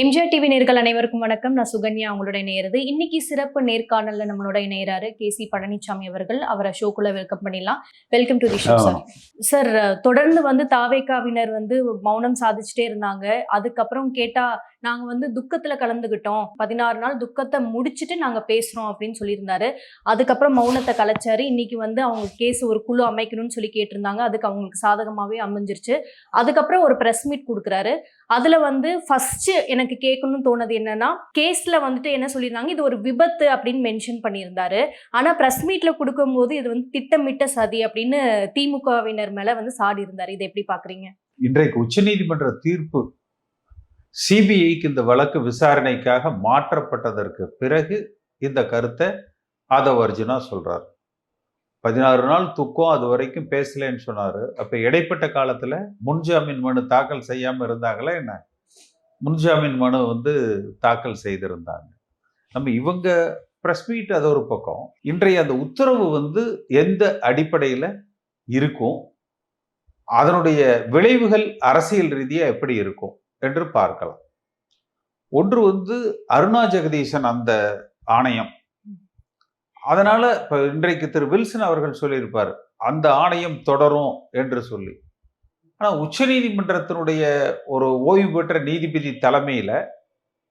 MGR TV நேர்கள் அனைவருக்கும் வணக்கம். நான் சுகன்யா உங்களோட இணையறது. இன்னைக்கு சிறப்பு நேர்காணல்ல நம்மளோட இணையறாரு கே சி பழனிசாமி அவர்கள். அவரை ஷோக்குள்ள வெல்கம் பண்ணிடலாம். Welcome to the show sir sir தொடர்ந்து வந்து தாவேக்காவினர் வந்து மௌனம் சாதிச்சுட்டே இருந்தாங்க. அதுக்கப்புறம் கேட்டா நாங்க வந்து துக்கத்துல கலந்துகிட்டோம். பதினாறு நாள் துக்கத்தை முடிச்சிட்டு நாங்க பேசுறோம் அப்படின்னு சொல்லியிருந்தாரு. அதுக்கப்புறம் மௌனத்தை கலைச்சாரு. இன்னைக்கு வந்து அவங்க கேஸ் ஒரு குழு அமைக்கணும்னு சொல்லி கேட்டிருந்தாங்க. அதுக்கு அவங்களுக்கு சாதகமாவே அமைஞ்சிருச்சு. அதுக்கப்புறம் ஒரு பிரஸ் மீட் கொடுக்குறாரு. அதுல வந்து ஃபர்ஸ்ட் எனக்கு கேட்கணும்னு தோணுது என்னன்னா கேஸ்ல வந்துட்டு என்ன சொல்லியிருந்தாங்க? இது ஒரு விபத்து அப்படின்னு மென்ஷன் பண்ணியிருந்தாரு. ஆனா பிரஸ் மீட்ல கொடுக்கும்போது இது வந்து திட்டமிட்ட சதி அப்படின்னு திமுகவினர் மேல வந்து சாடி இருந்தாரு இதை எப்படி பாக்குறீங்க? இன்றைக்கு உச்சநீதிமன்ற தீர்ப்பு சிபிஐக்கு இந்த வழக்கு விசாரணைக்காக மாற்றப்பட்டதற்கு பிறகு இந்த கருத்தை ஆதவ் அர்ஜுனா சொல்கிறார் பதினாறு நாள் துக்கம் அது வரைக்கும் பேசலன்னு சொன்னார். அப்போ இடைப்பட்ட காலத்தில் முன்ஜாமீன் மனு தாக்கல் செய்யாமல் இருந்தாங்களே என்ன? முன்ஜாமீன் மனு வந்து தாக்கல் செய்திருந்தாங்க. நம்ம இவங்க ப்ரெஸ் மீட் அது ஒரு பக்கம். இன்றைய அந்த உத்தரவு வந்து எந்த அடிப்படையில் இருக்கும்? அதனுடைய விளைவுகள் அரசியல் ரீதியாக எப்படி இருக்கும்? என்று பார்க்கலாம். ஒன்று வந்து அருணா ஜெகதீசன் அந்த ஆணையம். அதனால இப்ப இன்றைக்கு திரு வில்சன் அவர்கள் சொல்லியிருப்பார் அந்த ஆணையம் தொடரும் என்று சொல்லி. ஆனா உச்சநீதிமன்றத்தினுடைய ஒரு ஓய்வு பெற்ற நீதிபதி தலைமையில்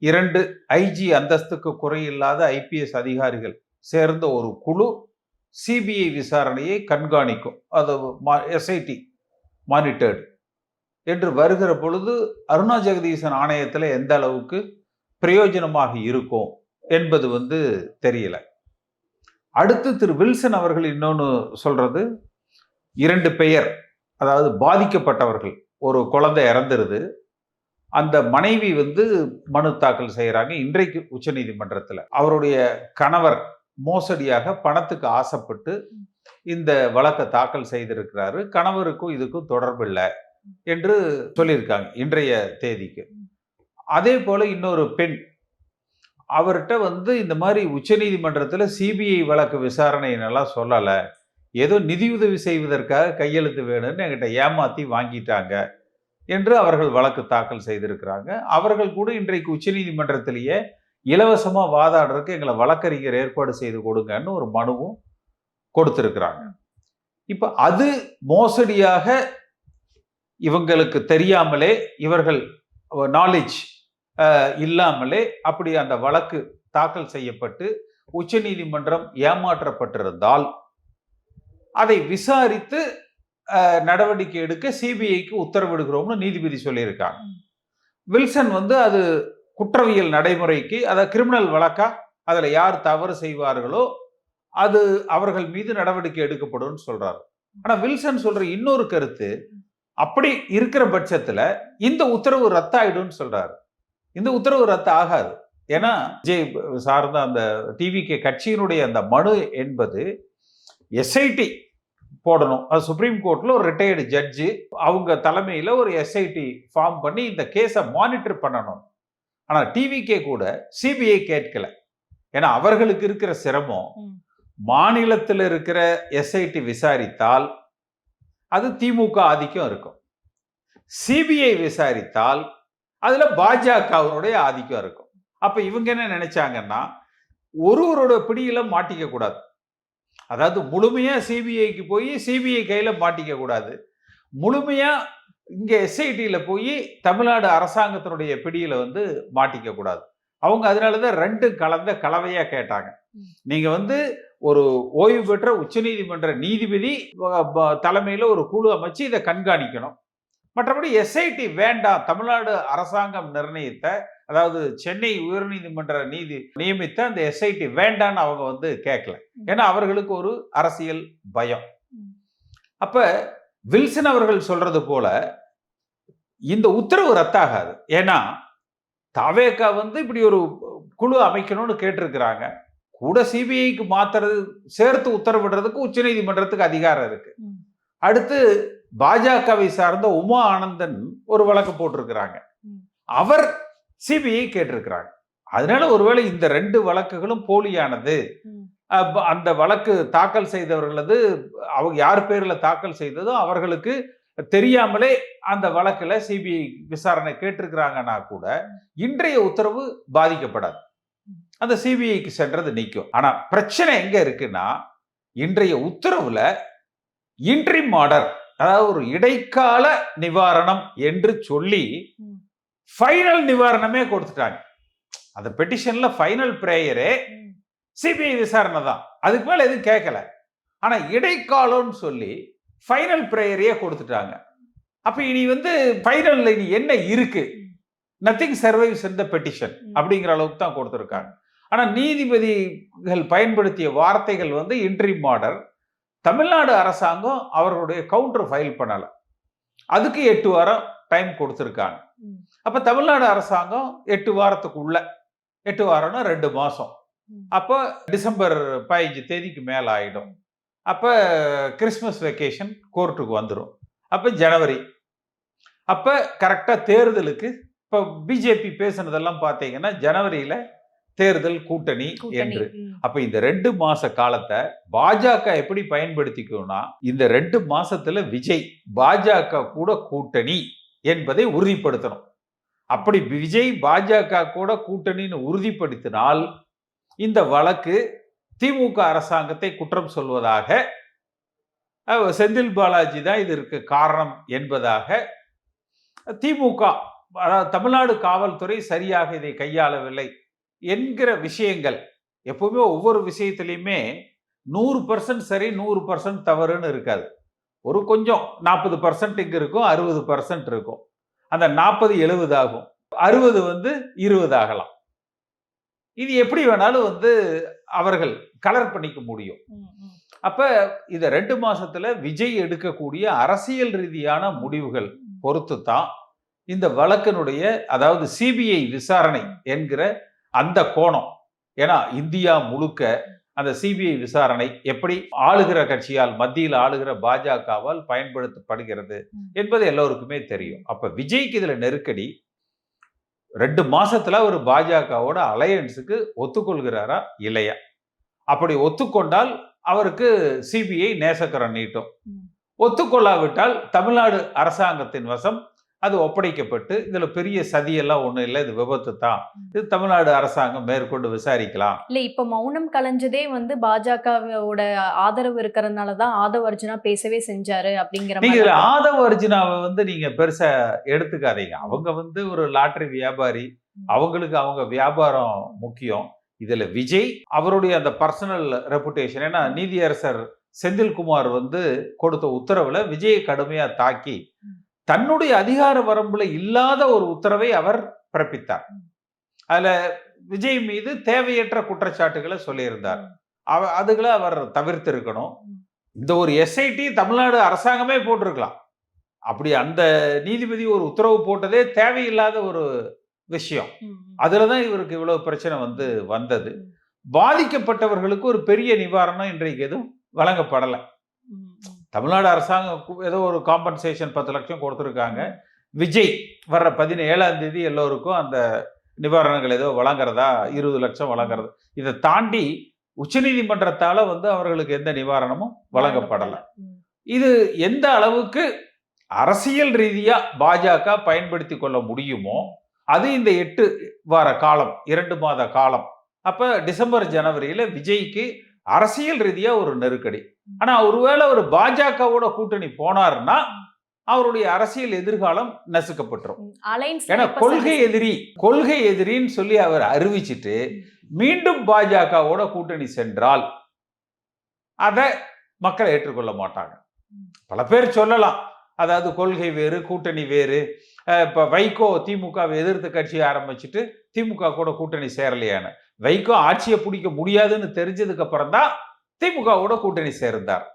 இரண்டு ஐஜி அந்தஸ்துக்கு குறையில்லாத ஐபிஎஸ் அதிகாரிகள் சேர்ந்த ஒரு குழு சிபிஐ விசாரணையை கண்காணிக்கும். அது எஸ்ஐடி மானிட்டர்டு என்று வருகிற பொழுது அருணா ஜெகதீசன் ஆணையத்தில் எந்த அளவுக்கு பிரயோஜனமாக இருக்கும் என்பது வந்து தெரியல. அடுத்து திரு வில்சன் அவர்கள் இன்னொன்று சொல்றது இரண்டு பெயர் அதாவது பாதிக்கப்பட்டவர்கள். ஒரு குழந்தை இறந்துருது. அந்த மனைவி வந்து மனு தாக்கல் செய்கிறாங்க இன்றைக்கு உச்சநீதிமன்றத்தில். அவருடைய கணவர் மோசடியாக பணத்துக்கு ஆசைப்பட்டு இந்த வழக்கை தாக்கல் செய்திருக்கிறாரு. கணவருக்கும் இதுக்கும் தொடர்பில்லை என்று சொல்லியிருக்காங்க இன்றைய தேதிக்கு. அதே போல இன்னொரு பெண் அவர்கிட்ட வந்து இந்த மாதிரி உச்சநீதிமன்றத்தில் சிபிஐ வழக்கு விசாரணையினெல்லாம் சொல்லலை. ஏதோ நிதியுதவி செய்வதற்காக கையெழுத்து வேணும்னு என்கிட்ட ஏமாற்றி வாங்கிட்டாங்க என்று அவர்கள் வழக்கு தாக்கல் செய்திருக்கிறாங்க. அவர்கள் கூட இன்றைக்கு உச்சநீதிமன்றத்திலேயே இலவசமாக வாதாடுறதுக்கு எங்களை வழக்கறிஞர் ஏற்பாடு செய்து கொடுங்கன்னு ஒரு மனுவும் கொடுத்துருக்குறாங்க. இப்போ அது மோசடியாக இவங்களுக்கு தெரியாமலே இவர்கள் நாலேஜ் இல்லாமலே அப்படி அந்த வழக்கு தாக்கல் செய்யப்பட்டு உச்சநீதிமன்றம் ஏமாற்றப்பட்டிருந்தால் அதை விசாரித்து நடவடிக்கை எடுக்க சிபிஐக்கு உத்தரவிடுகிறோம்னு நீதிபதி சொல்லியிருக்காங்க. வில்சன் வந்து அது குற்றவியல் நடைமுறைக்கு அதை கிரிமினல் வழக்கா அதில் யார் தவறு செய்வார்களோ அது அவர்கள் மீது நடவடிக்கை எடுக்கப்படும் சொல்றாரு. ஆனா வில்சன் சொல்ற இன்னொரு கருத்து அப்படி இருக்கிற பட்சத்துல இந்த உத்தரவு ரத்தாயிடும் சொல்றாரு. இந்த உத்தரவு ரத்து ஆகாது ஏன்னா விஜய் சார்ந்த அந்த டிவிகே கட்சியினுடைய அந்த மனு என்பது எஸ்ஐடி போடணும். அது சுப்ரீம் கோர்ட்ல ஒரு ரிட்டையர்டு ஜட்ஜு அவங்க தலைமையில ஒரு எஸ்ஐடி ஃபார்ம் பண்ணி இந்த கேஸை மானிட்டர் பண்ணணும். ஆனா டிவிகே கூட சிபிஐ கேட்கல. ஏன்னா அவர்களுக்கு இருக்கிற சிரமம் மாநிலத்தில் இருக்கிற எஸ்ஐடி விசாரித்தால் அது திமுக ஆதிக்கம் இருக்கும். சிபிஐ விசாரித்தால் அதில் பாஜகவினுடைய ஆதிக்கம் இருக்கும். அப்போ இவங்க என்ன நினைச்சாங்கன்னா ஒருவரோட பிடியில் மாட்டிக்க கூடாது. அதாவது முழுமையாக சிபிஐக்கு போய் சிபிஐ கையில் மாட்டிக்க கூடாது. முழுமையாக இங்கே எஸ்ஐடியில் போய் தமிழ்நாடு அரசாங்கத்தினுடைய பிடியில் வந்து மாட்டிக்க கூடாது. அவங்க அதனாலதான் ரெண்டு கலந்த கலவையா கேட்டாங்க. நீங்க வந்து ஒரு ஓய்வு பெற்ற உச்சநீதிமன்ற நீதிபதி தலைமையில ஒரு குழு அமைச்சு இதை கண்காணிக்கணும். மற்றபடி எஸ்ஐடி வேண்டாம் தமிழ்நாடு அரசாங்கம் நிர்ணயித்த அதாவது சென்னை உயர்நீதிமன்ற நீதி நியமித்த அந்த எஸ்ஐடி வேண்டான்னு அவங்க வந்து கேட்கல ஏன்னா அவர்களுக்கு ஒரு அரசியல் பயம். அப்ப வில்சன் அவர்கள் சொல்றது போல இந்த உத்தரவு ரத்தாகாது. ஏன்னா தவேக்கா வந்து இப்படி ஒரு குழு அமைக்கணும்னு கேட்டிருக்கிறாங்க. கூட சிபிஐக்கு மாத்துறது சேர்த்து உத்தரவிடுறதுக்கு உச்சநீதிமன்றத்துக்கு அதிகாரம் இருக்கு. அடுத்து பாஜகவை சார்ந்த உமா ஆனந்தன் ஒரு வழக்கு போட்டிருக்கிறாங்க. அவர் சிபிஐ கேட்டிருக்கிறாங்க. அதனால ஒருவேளை இந்த ரெண்டு வழக்குகளும் போலியானது. அந்த வழக்கு தாக்கல் செய்தவர்களது அவங்க யார் பேர்ல தாக்கல் செய்ததோ அவர்களுக்கு தெரியாமலே அந்த வழக்குல சிபிஐ விசாரணை கேட்டிருக்கிறாங்கன்னா கூட இன்றைய உத்தரவு பாதிக்கப்படாது. அந்த சிபிஐக்கு சென்றது நிற்கும் ஆனா பிரச்சனை எங்க இருக்குன்னா இன்றைய உத்தரவுல இன்ட்ரிம் ஆர்டர் அதாவது ஒரு இடைக்கால நிவாரணம் என்று சொல்லி. ஃபைனல் நிவாரணமே கொடுத்துட்டாங்க. அந்த பெட்டிஷன்ல ஃபைனல் பிரேயரே. சிபிஐ விசாரணை தான். அதுக்கு மேல எதுவும் கேட்கல ஆனா இடைக்காலம்னு சொல்லி ஃபைனல் பிரேயரையே கொடுத்துட்டாங்க. அப்ப இனி வந்து ஃபைனல்ல இனி என்ன இருக்கு? நத்திங் சர்வைவ்ஸ் இந்த பெட்டிஷன். அப்படிங்கிற அளவுக்கு தான் கொடுத்துருக்காங்க. ஆனா நீதிபதிகள் பயன்படுத்திய வார்த்தைகள் வந்து இன்ட்ரி மாடர் தமிழ்நாடு அரசாங்கம் அவர்களுடைய கவுண்டர் ஃபைல் பண்ணல. அதுக்கு எட்டு வாரம் டைம் கொடுத்துருக்காங்க. அப்ப தமிழ்நாடு அரசாங்கம் எட்டு வாரத்துக்குள்ள எட்டு வாரம்னா ரெண்டு மாசம். ம். அப்போ டிசம்பர் பதினஞ்சு தேதிக்கு மேல ஆயிடும் அப்ப கிறிஸ்மஸ் வெக்கேஷன் கோர்ட்டுக்கு வந்துடும் அப்ப ஜனவரி அப்ப கரெக்டா தேர்தலுக்கு இப்போ பிஜேபி பேசுனதெல்லாம் பார்த்தீங்கன்னா ஜனவரியில தேர்தல் கூட்டணி என்று. அப்ப இந்த ரெண்டு மாச காலத்தை பாஜக எப்படி பயன்படுத்திக்கணும்னா இந்த ரெண்டு மாசத்துல விஜய் பாஜக கூட கூட்டணி என்பதை உறுதிப்படுத்தணும். அப்படி விஜய் பாஜக கூட கூட்டணின்னு உறுதிப்படுத்தினால் இந்த வழக்கு திமுக அரசாங்கத்தை குற்றம் சொல்வதாக செந்தில் பாலாஜி தான் இதற்கு காரணம் என்பதாக திமுக அதாவது தமிழ்நாடு காவல்துறை சரியாக இதை கையாளவில்லை என்கிற விஷயங்கள் எப்பவுமே ஒவ்வொரு விஷயத்திலையுமே நூறு பர்சன்ட் சரி நூறு பர்சன்ட் தவறுன்னு இருக்காது. ஒரு கொஞ்சம் நாற்பது பர்சன்ட் இங்கே இருக்கும் அறுபது பர்சன்ட் இருக்கும். அந்த நாற்பது எழுபது ஆகும். அறுபது வந்து இருபது ஆகலாம். இது எப்படி வேணாலும் வந்து அவர்கள் கலர் பண்ணிக்க முடியும். அப்ப இந்த ரெண்டு மாசத்துல விஜய் எடுக்கக்கூடிய அரசியல் ரீதியான முடிவுகள் பொறுத்து தான் இந்த வழக்கினுடைய அதாவது சிபிஐ விசாரணை என்கிற அந்த கோணம் ஏன்னா இந்தியா முழுக்க அந்த சிபிஐ விசாரணை எப்படி ஆளுகிற கட்சியால் மத்தியில் ஆளுகிற பாஜகவால் பயன்படுத்தப்படுகிறது. என்பது எல்லோருக்குமே தெரியும் அப்ப விஜய்க்கு இதுல நெருக்கடி ரெண்டு மாசத்துல ஒரு பாஜகவோட அலையன்ஸுக்கு ஒத்துக்கொள்கிறாரா இல்லையா அப்படி ஒத்துக்கொண்டால் அவருக்கு சிபிஐ நேசக்கரம் நீட்டும். ஒத்துக்கொள்ளாவிட்டால் தமிழ்நாடு அரசாங்கத்தின் வசம் அது ஒப்படைக்கப்பட்டு இதுல பெரிய சதியெல்லாம் ஒண்ணும் இல்லை இது விபத்து தான். இது தமிழ்நாடு அரசாங்கம் மேற்கொண்டு விசாரிக்கலாம். இல்ல இப்ப மௌனம் கலைஞ்சதே வந்து பாஜகவோட ஆதரவு இருக்கிறதுனால தான் ஆதவ அர்ஜுனா பேசவே செஞ்சாரு அப்படிங்கிற நீங்க மாதிரி இதுல ஆதவ அர்ஜுனாவை வந்து நீங்க பெருசா எடுத்துக்காதீங்க. அவங்க வந்து ஒரு லாட்டரி வியாபாரி. அவங்களுக்கு அவங்க வியாபாரம் முக்கியம். இதுல விஜய் அவருடைய அந்த பர்சனல் ரெப்புடேஷன். ஏன்னா நீதியரசர் செந்தில்குமார் வந்து கொடுத்த உத்தரவுல விஜயை கடுமையா தாக்கி. தன்னுடைய அதிகார வரம்புல இல்லாத ஒரு உத்தரவை அவர் பிறப்பித்தார். அதுல விஜய் மீது தேவையற்ற குற்றச்சாட்டுகளை சொல்லியிருந்தார். அவ அதுகளை அவர் தவிர்த்து இருக்கணும் இந்த ஒரு எஸ்ஐடி தமிழ்நாடு அரசாங்கமே போட்டிருக்கலாம். அப்படி அந்த நீதிபதி ஒரு உத்தரவு போட்டதே தேவையில்லாத ஒரு விஷயம். அதுல தான் இவருக்கு இவ்வளவு பிரச்சனை வந்து வந்தது. பாதிக்கப்பட்டவர்களுக்கு ஒரு பெரிய நிவாரணம் இன்றைக்கு எதுவும் வழங்கப்படலை. தமிழ்நாடு அரசாங்கம் ஏதோ ஒரு காம்பன்சேஷன் பத்து லட்சம் கொடுத்துருக்காங்க. விஜய் வர்ற பதினேழாம் தேதி எல்லோருக்கும் அந்த நிவாரணங்கள் ஏதோ வழங்குறதா? இருபது லட்சம் வழங்குறது. இதை தாண்டி உச்சநீதிமன்றத்தால வந்து அவர்களுக்கு எந்த நிவாரணமும் வழங்கப்படலை. இது எந்த அளவுக்கு அரசியல் ரீதியா பாஜக பயன்படுத்தி கொள்ள முடியுமோ அது இந்த எட்டு வார காலம் இரண்டு மாத காலம். அப்ப டிசம்பர் ஜனவரியில விஜய்க்கு அரசியல் ரீதியா ஒரு நெருக்கடி. ஆனா ஒருவேளை ஒரு பாஜகவோட கூட்டணி போனாருன்னா அவருடைய அரசியல் எதிர்காலம் நசுக்கப்பட்டுரும். ஏன்னா கொள்கை எதிரி கொள்கை எதிரின்னு சொல்லி அவர் அறிவிச்சிட்டு மீண்டும் பாஜகவோட கூட்டணி சென்றால் அதை மக்கள் ஏற்றுக்கொள்ள மாட்டாங்க. பல பேர் சொல்லலாம். அதாவது கொள்கை வேறு கூட்டணி வேறு. இப்ப வைகோ திமுகவை எதிர்த்து கட்சி ஆரம்பிச்சுட்டு திமுக கூட கூட்டணி சேரலையான்னு. வைகோ ஆட்சியை பிடிக்க முடியாதுன்னு தெரிஞ்சதுக்கு அப்புறம் தான் திமுகவோட கூட்டணி சேர்ந்தார்.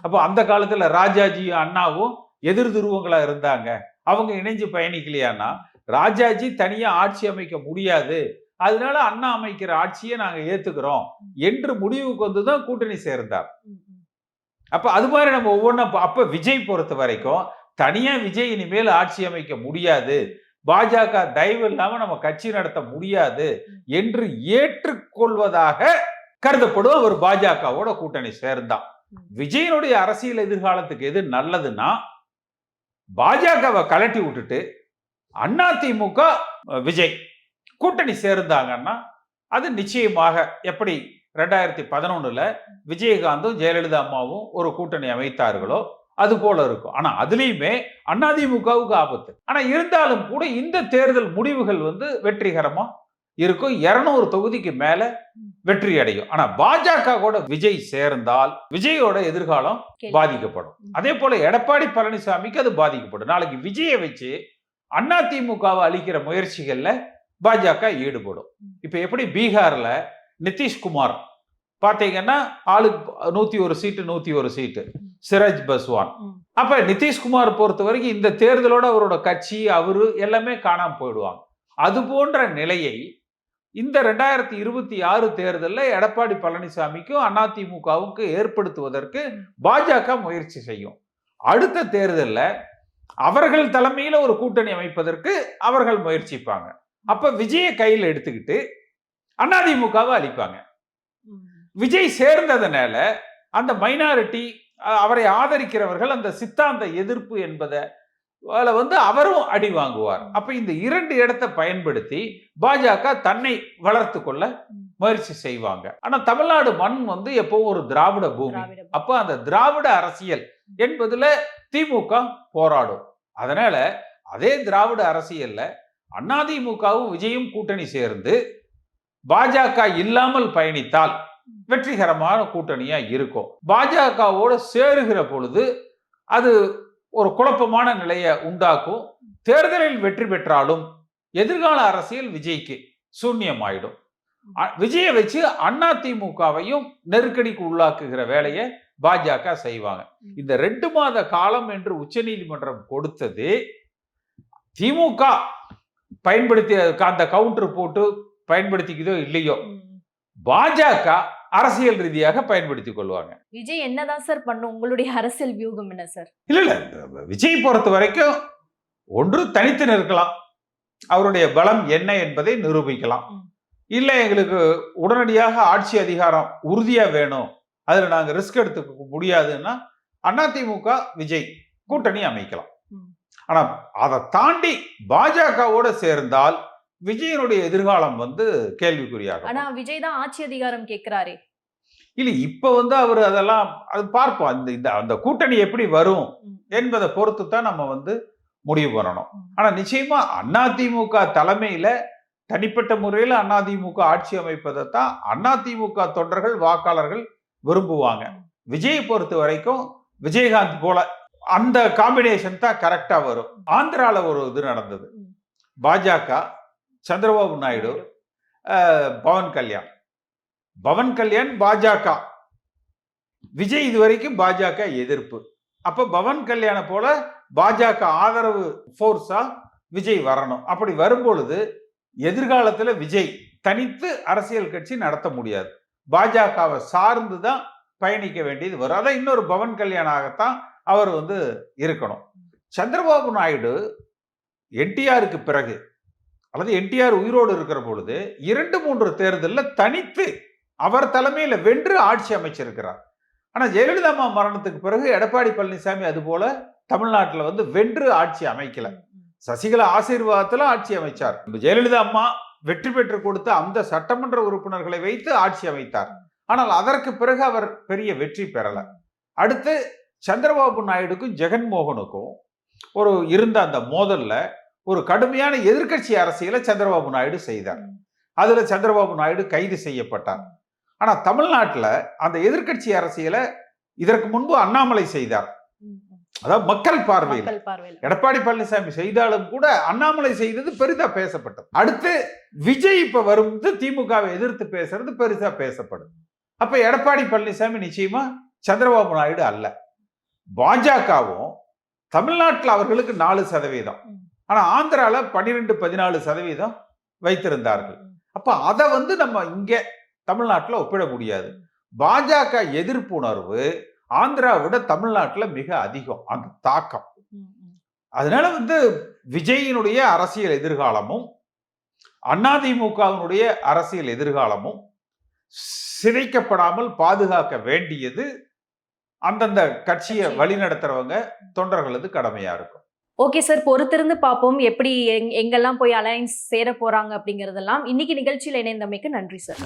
அப்போ அந்த காலத்துல ராஜாஜியும் அண்ணாவும் எதிர் துருவங்களா இருந்தாங்க. அவங்க இணைஞ்சு பயணிக்கலையானா? ராஜாஜி தனியா ஆட்சி அமைக்க முடியாது. அதனால அண்ணா அமைக்கிற ஆட்சியை நாங்க ஏத்துக்கிறோம் என்று முடிவுக்கு வந்து தான் கூட்டணி சேர்ந்தார். அப்ப அது மாதிரி நம்ம ஒவ்வொன்றும் அப்ப விஜய் பொறுத்த வரைக்கும் தனியா விஜய் இனிமேல் ஆட்சி அமைக்க முடியாது. பாஜக தயவு இல்லாம நம்ம கட்சி நடத்த முடியாது என்று ஏற்றுக்கொள்வதாக கருதப்படும் அவர் பாஜகவோட கூட்டணி சேர்ந்தான். விஜயனுடைய அரசியல் எதிர்காலத்துக்கு எது நல்லதுன்னா பாஜகவை கலட்டி விட்டுட்டு அதிமுக விஜய் கூட்டணி சேர்ந்தாங்கன்னா அது நிச்சயமாக எப்படி ரெண்டாயிரத்தி பதினொன்னுல விஜயகாந்தும் ஜெயலலிதா அம்மாவும் ஒரு கூட்டணி அமைத்தார்களோ அது போல இருக்கும். ஆனா அதுலயுமே அதிமுகவுக்கு ஆபத்து. ஆனா இருந்தாலும் கூட இந்த தேர்தல் முடிவுகள் வந்து வெற்றிகரமா இருக்கும். இருநூறு தொகுதிக்கு மேல வெற்றி அடையும் ஆனா பாஜக கூட விஜய் சேர்ந்தால் விஜயோட எதிர்காலம். பாதிக்கப்படும். அதே போல எடப்பாடி பழனிசாமிக்கு அது பாதிக்கப்படும். நாளைக்கு விஜயை வச்சு அதிமுகவை அழிக்கிற முயற்சிகள்ல பாஜக ஈடுபடும். இப்ப எப்படி பீகார்ல நிதிஷ்குமார் பாத்தீங்கன்னா ஆளுக்கு நூத்தி ஒரு சீட்டு நூத்தி ஒரு சீட்டு சிராஜ் பஸ்வான். அப்ப நிதிஷ்குமார் பொறுத்த வரைக்கும் இந்த தேர்தலோட அவரோட கட்சி அவரு எல்லாமே காணாம போயிடுவாங்க. அது போன்ற நிலையை இந்த ரெண்டாயிரத்தி இருபத்தி ஆறு தேர்தலில் எடப்பாடி பழனிசாமிக்கும் அதிமுகவுக்கு ஏற்படுத்துவதற்கு பாஜக முயற்சி செய்யும். அடுத்த தேர்தலில் அவர்கள் தலைமையில் ஒரு கூட்டணி அமைப்பதற்கு அவர்கள் முயற்சிப்பாங்க. அப்ப விஜய கையில் எடுத்துக்கிட்டு அதிமுகவை அழிப்பாங்க. விஜய் சேர்ந்ததுனால அந்த மைனாரிட்டி அவரை ஆதரிக்கிறவர்கள் அந்த சித்தாந்த எதிர்ப்பு என்பதை அதுல வந்து அவரும் அடி வாங்குவார். அப்ப இந்த இரண்டு இடத்தை பயன்படுத்தி பாஜக தன்னை வளர்த்து கொள்ள முயற்சி செய்வாங்க. ஆனா தமிழ்நாடு மண் வந்து எப்பவும் ஒரு திராவிட பூமி. அப்ப அந்த திராவிட அரசியல் என்பதுல திமுக போராடும். அதனால அதே திராவிட அரசியல்ல அதிமுகவும் விஜயும் கூட்டணி சேர்ந்து பாஜக இல்லாமல் பயணித்தால் வெற்றிகரமான கூட்டணியா இருக்கும். பாஜகவோட சேருகிற பொழுது அது ஒரு குழப்பமான நிலையை உண்டாக்கும். தேர்தலில் வெற்றி பெற்றாலும் எதிர்கால அரசியல் விஜய்க்கு சூன்யமாயிடும். விஜயை வச்சு அதிமுகவையும் நெருக்கடிக்கு உள்ளாக்குகிற வேலையை பாஜக செய்வாங்க. இந்த ரெண்டு மாத காலம் என்று உச்சநீதிமன்றம் கொடுத்தது திமுக பயன்படுத்தி அந்த கவுண்டர் போட்டு பயன்படுத்திக்குதோ இல்லையோ. பாஜக அரசியல் ரீதியாக பயன்படுத்திக் கொள்வாங்க. விஜய் என்னதான் சார் பண்ணும் உங்களுடைய அரசியல் வியூகம் என்ன சார் இல்ல இல்ல. விஜய் பொறுத்த வரைக்கும் ஒன்று தனித்து நிற்கலாம். அவருடைய பலம் என்ன என்பதை நிரூபிக்கலாம். இல்ல எங்களுக்கு உடனடியாக ஆட்சி அதிகாரம் உறுதியா வேணும். அதுல நாங்க ரிஸ்க் எடுத்துக்க முடியாதுன்னா அதிமுக விஜய் கூட்டணி அமைக்கலாம். ம். ஆனா அதை தாண்டி பாஜகவோட சேர்ந்தால் விஜயனுடைய எதிர்காலம் வந்து கேள்விக்குறியாகும் ஆனா விஜய் தான் ஆட்சி அதிகாரம் கேக்குறாரே இல்ல இப்ப வந்து அவர் அதெல்லாம் அது பார்ப்போம். அந்த இந்த அந்த கூட்டணி எப்படி வரும். என்பதை பொறுத்து தான் நம்ம வந்து முடிவு பண்ணணும். ஆனா நிச்சயமா அதிமுக தலைமையில தனிப்பட்ட முறையில் அதிமுக ஆட்சி அமைப்பதை தான் அதிமுக தொண்டர்கள் வாக்காளர்கள் விரும்புவாங்க. விஜயை பொறுத்த வரைக்கும் விஜயகாந்த் போல அந்த காம்பினேஷன் தான் கரெக்டா வரும். ஆந்திரால ஒரு இது நடந்தது. பாஜக சந்திரபாபு நாயுடு பவன் கல்யாண். பவன் கல்யாண் பாஜக. விஜய் இதுவரைக்கும் பாஜக எதிர்ப்பு. அப்ப பவன் கல்யாண போல பாஜக ஆதரவு ஃபோர்ஸா விஜய் வரணும். அப்படி வரும்பொழுது எதிர்காலத்துல விஜய் தனித்து அரசியல் கட்சி நடத்த முடியாது. பாஜகவை சார்ந்து தான் பயணிக்க வேண்டியது வரும். அதான் இன்னொரு பவன் கல்யாணாகத்தான் அவர் வந்து இருக்கணும். சந்திரபாபு நாயுடு என்டிஆருக்கு பிறகு அல்லது என்டிஆர் உயிரோடு இருக்கிற பொழுது இரண்டு மூன்று தேர்தலில் தனித்து அவர் தலைமையில் வென்று ஆட்சி அமைச்சிருக்கிறார். ஆனால் ஜெயலலிதா அம்மா மரணத்துக்கு பிறகு எடப்பாடி பழனிசாமி அதுபோல தமிழ்நாட்டில் வந்து வென்று ஆட்சி அமைக்கல. சசிகலா ஆசீர்வாதத்தில் ஆட்சி அமைச்சார். ஜெயலலிதா அம்மா வெற்றி பெற்று கொடுத்த அந்த சட்டமன்ற உறுப்பினர்களை வைத்து ஆட்சி அமைத்தார். ஆனால் அதற்கு பிறகு அவர் பெரிய வெற்றி பெறல. அடுத்து சந்திரபாபு நாயுடுக்கும் ஜெகன்மோகனுக்கும் ஒரு இருந்த அந்த மோதல்ல ஒரு கடுமையான எதிர்க்கட்சி அரசியலை சந்திரபாபு நாயுடு செய்தார். அதுல சந்திரபாபு நாயுடு கைது செய்யப்பட்டார். ஆனா தமிழ்நாட்டுல அந்த எதிர்க்கட்சி அரசியலை இதற்கு முன்பு அண்ணாமலை செய்தார். அதாவது மக்கள் பார்வையில். எடப்பாடி பழனிசாமி செய்தாலும் கூட அண்ணாமலை செய்தது பெரிதா பேசப்பட்டது. அடுத்து விஜய் இப்ப வந்து திமுகவை எதிர்த்து பேசுறது பெருசா பேசப்படுது அப்ப எடப்பாடி பழனிசாமி நிச்சயமா சந்திரபாபு நாயுடு அல்ல. பாஜகவும் தமிழ்நாட்டில் அவர்களுக்கு நாலு சதவீதம். ம். ஆனா ஆந்திரால பன்னிரெண்டு பதினாலு சதவீதம் வைத்திருந்தார்கள் அப்ப அதை வந்து நம்ம இங்க தமிழ்நாட்டில் ஒப்பிட முடியாது பாஜக எதிர்ப்புணர்வு ஆந்திராவை விட தமிழ்நாட்டில் மிக அதிகம் அந்த தாக்கம். அதனால வந்து விஜயினுடைய அரசியல் எதிர்காலமும் அதிமுகவினுடைய அரசியல் எதிர்காலமும் சிதைக்கப்படாமல் பாதுகாக்க வேண்டியது அந்தந்த கட்சியை கட்சி. வழிநடத்துறவங்க தொண்டர்களது கடமையா இருக்கும் ஓகே சார் பொறுத்திருந்து பார்ப்போம். எப்படி எங்- எங்கெல்லாம் போய் அலையன்ஸ் சேர போறாங்க அப்படிங்கறதெல்லாம். இன்னைக்கு நிகழ்ச்சியில் இணைந்தமைக்கு நன்றி சார்.